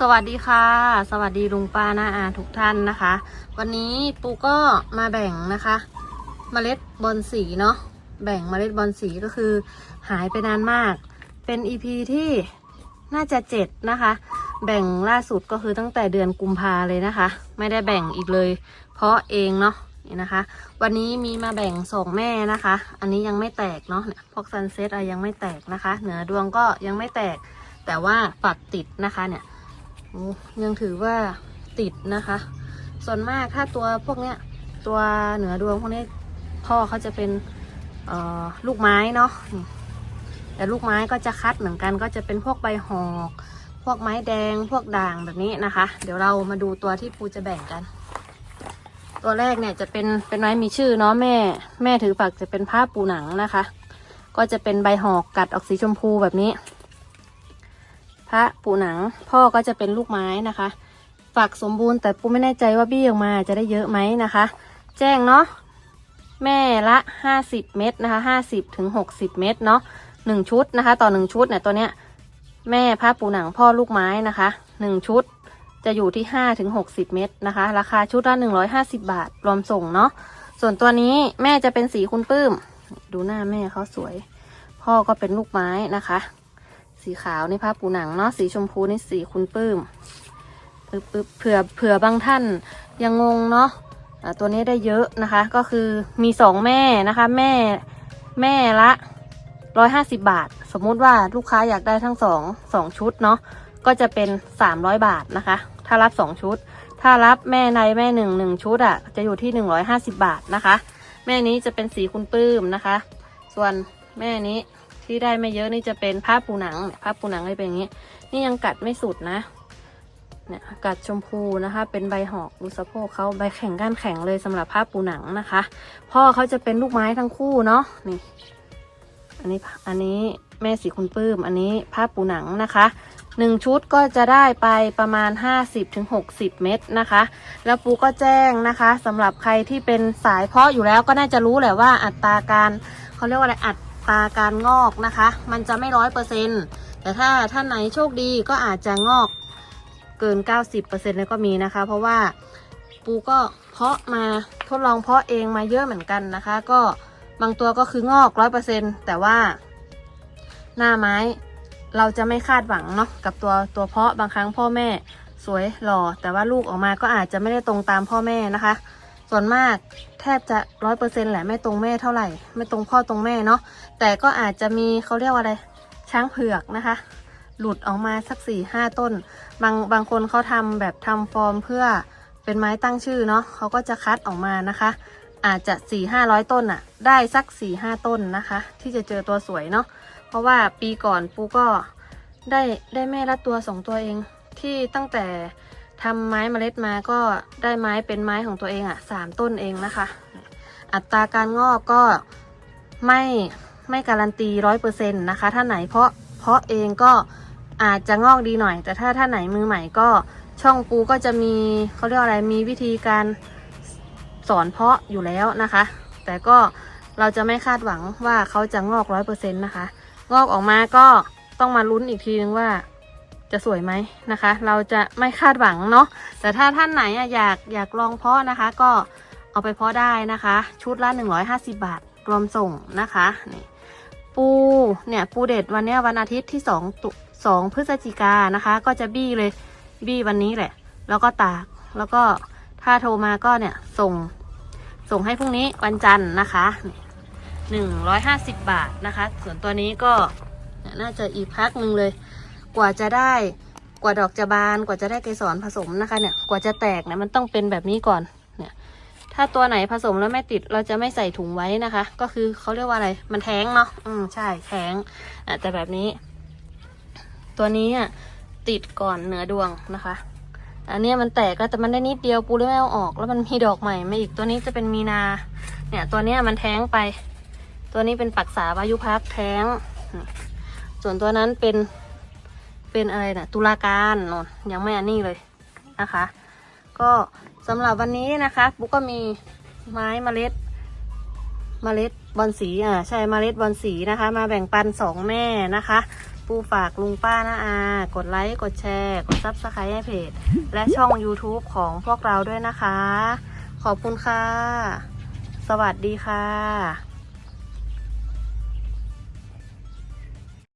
สวัสดีค่ะ สวัสดีลุงป้าน้าอาทุกท่านนะคะ วันนี้ปูก็มาแบ่งนะคะเมล็ดบอลสีเนาะแบ่งเมล็ดบอลสีก็คือ หายไปนานมาก เป็น EP ที่น่าจะเจ็ดนะคะ แบ่งล่าสุดก็คือตั้งแต่เดือนกุมภาเลยนะคะ ไม่ได้แบ่งอีกเลย เพราะเองเนาะนี่นะคะ วันนี้มีมาแบ่งสองแม่นะคะ อันนี้ยังไม่แตกเนาะพวกซันเซ็ตอะยังไม่แตกนะคะ เหนือดวงก็ยังไม่แตก แต่ว่าฝักติดนะคะเนี่ย ยังถือว่าติดนะคะ ส่วนมากถ้าตัวพวกเนี้ยตัวเหนือดวงพวกนี้พ่อเขาจะเป็นลูกไม้เนาะแต่ลูกไม้ก็จะคัดเหมือนกันก็จะเป็นพวกใบหอก พวกไม้แดงพวกด่างแบบนี้นะคะ เดี๋ยวเรามาดูตัวที่ปูจะแบ่งกัน ตัวแรกเนี่ยจะเป็นเป็นไม้มีชื่อเนาะแม่ แม่ถือฝักจะเป็นผ้าปูหนังนะคะ ก็จะเป็นใบหอกกัดออกสีชมพูแบบนี้ พระปูหนัง พ่อก็จะเป็นลูกไม้นะคะฝักสมบูรณ์แต่ปูไม่แน่ใจว่าบี้ออกมาจะได้เยอะไหมนะคะ แจ้งเนาะแม่ละ 50 เม็ดนะคะ50ถึง60 เม็ดเนาะหนึ่งชุดนะคะ ต่อหนึ่งชุดเนี่ยตัวเนี้ยแม่ผ้าปูหนังพ่อลูกไม้นะคะหนึ่งชุดจะอยู่ที่5ถึง60 เม็ดนะคะ ราคาชุดละ 150 บาทรวมส่งเนาะส่วนตัวนี้แม่จะเป็นสีคุณปื้ม ดูหน้าแม่เขาสวย พ่อก็เป็นลูกไม้นะคะ สีขาวในผ้าปูหนังเนาะสีชมพูในสีคุณปื้มปึ๊บเผื่อเผื่อบางท่านยังงงเนาะตัวนี้ได้เยอะนะคะ ก็คือมีสองแม่นะคะ แม่แม่ละร้อยห้าสิบาท สมมุติว่าลูกค้าอยากได้ทั้งสองสองชุดเนาะก็จะเป็นสามร้อยบาทนะคะ ถ้ารับสองชุด ถ้ารับแม่ในแม่หนึ่งหนึ่งชุดอะ่ะจะอยู่ที่หนึ่งร้อยห้าสิบาทนะคะ แม่นี้จะเป็นสีคุณปื้มนะคะ ส่วนแม่นี้ ที่ได้ไม่เยอะนี่จะเป็นผ้าปูหนังเนี่ยผ้าปูหนังเลยเป็นอย่างนี้ นี่ยังกัดไม่สุดนะเนี่ยกัดชมพูนะคะ เป็นใบหอกดูสะโพกเขาใบแข็งก้านแข็งเลยสำหรับผ้าปูหนังนะคะ พ่อเขาจะเป็นลูกไม้ทั้งคู่เนาะนี่ อันนี้อันนี้แม่สีคุณปื้ม อันนี้ผ้าปูหนังนะคะหนึ่งชุดก็จะได้ไปประมาณ 50-60 เม็ดนะคะ แล้วปูก็แจ้งนะคะสำหรับใครที่เป็นสายเพาะอยู่แล้วก็น่าจะรู้แหละว่าอัตราการเขาเรียกว่าอะไรอัต ราการงอกนะคะ มันจะไม่ร้อยเปอร์เซ็นต์แต่ถ้าท่านไหนโชคดีก็อาจจะงอกเกิน 90%เลยก็มีนะคะ เพราะว่าปูก็เพาะมาทดลองเพาะเองมาเยอะเหมือนกันนะคะ ก็บางตัวก็คืองอกร้อยเปอร์เซ็นแต่ว่าหน้าไม้เราจะไม่คาดหวังเนาะกับตัวตัวเพาะบางครั้งพ่อแม่สวยหล่อแต่ว่าลูกออกมาก็อาจจะไม่ได้ตรงตามพ่อแม่นะคะ ส่วนมากแทบจะร้อยเปอร์เซ็นแหละไม่ตรงแม่เท่าไหร่ ไม่ตรงพ่อตรงแม่เนาะแต่ก็อาจจะมีเขาเรียกว่าอะไรช้างเผือกนะคะ หลุดออกมาสักสี่ห้าต้น บางบางคนเขาทำแบบทำฟอร์มเพื่อเป็นไม้ตั้งชื่อเนาะเขาก็จะคัดออกมานะคะ อาจจะสี่ห้าร้อยต้นอะได้สักสี่ห้าต้นนะคะ ที่จะเจอตัวสวยเนาะเพราะว่าปีก่อนปูก็ได้ได้แม่ละตัวสองตัวเองที่ตั้งแต่ ทำไม้เมล็ดมาก็ได้ไม้เป็นไม้ของตัวเองอะ่ะสามต้นเองนะคะ อัตราการงอกก็ไม่ไม่การันตีร้อยเปอร์เซ็นต์นะคะ ถ้าไหนเพาะเพาะเองก็อาจจะงอกดีหน่อย แต่ถ้าถ้าไหนมือใหม่ก็ช่องปูก็จะมีเขาเรียกอะไรมีวิธีการสอนเพาะอยู่แล้วนะคะ แต่ก็เราจะไม่คาดหวังว่าเขาจะงอกร้อยเปอร์เซ็นต์นะคะ งอกออกมาก็ต้องมาลุ้นอีกทีนึงว่า จะสวยไหมนะคะ เราจะไม่คาดหวังเนาะแต่ถ้าท่านไหนอยากอยากลองเพาะนะคะ ก็เอาไปเพาะได้นะคะ ชุดละ 150 บาทรวมส่งนะคะนี่ปูเนี่ยปูเด็ดวันเนี้ยวันอาทิตย์ที่2ตุ2พฤศจิกานะคะ ก็จะบี้เลยบี้วันนี้แหละ แล้วก็ตากแล้วก็ถ้าโทรมาก็เนี่ยส่งส่งให้พรุ่งนี้วันจันทร์นะคะนี่150 บาทนะคะ ส่วนตัวนี้ก็น่าจะอีกพักหนึ่งเลย กว่าจะได้กว่าดอกจะบานกว่าจะได้เกสรผสมนะคะเนี่ยกว่าจะแตกเนี่ยมันต้องเป็นแบบนี้ก่อนเนี่ยถ้าตัวไหนผสมแล้วไม่ติดเราจะไม่ใส่ถุงไว้นะคะ ก็คือเขาเรียกว่าอะไรมันแท้งเนาะอืมใช่แท้งอะแต่แบบนี้ ตัวนี้อะติดก่อนเหนือดวงนะคะ อันเนี้ยมันแตกแล้วแต่มันได้นิดเดียวปูเลยไม่เอาออก แล้วมันมีดอกใหม่มาอีกตัวนี้จะเป็นมีนา เนี่ย ตัวเนี้ยมันแท้งไป ตัวนี้เป็นปักษาวายุพักแท้ง ส่วนตัวนั้นเป็น เป็นอะไรนะตุลาการนนยังไม่อันนี้เลยนะคะ ก็สำหรับวันนี้นะคะปุ๊กก็มีไม้เมล็ดเมล็ดบอลสีอ่าใช่เมล็ดบอลสีนะคะ มาแบ่งปันสองแม่นะคะ ปูฝากลุงป้านาอา กดไลค์ กดแชร์ กดซับสไครต์ให้เพจ และช่อง YouTube ของพวกเราด้วยนะคะ ขอบคุณค่ะ สวัสดีค่ะ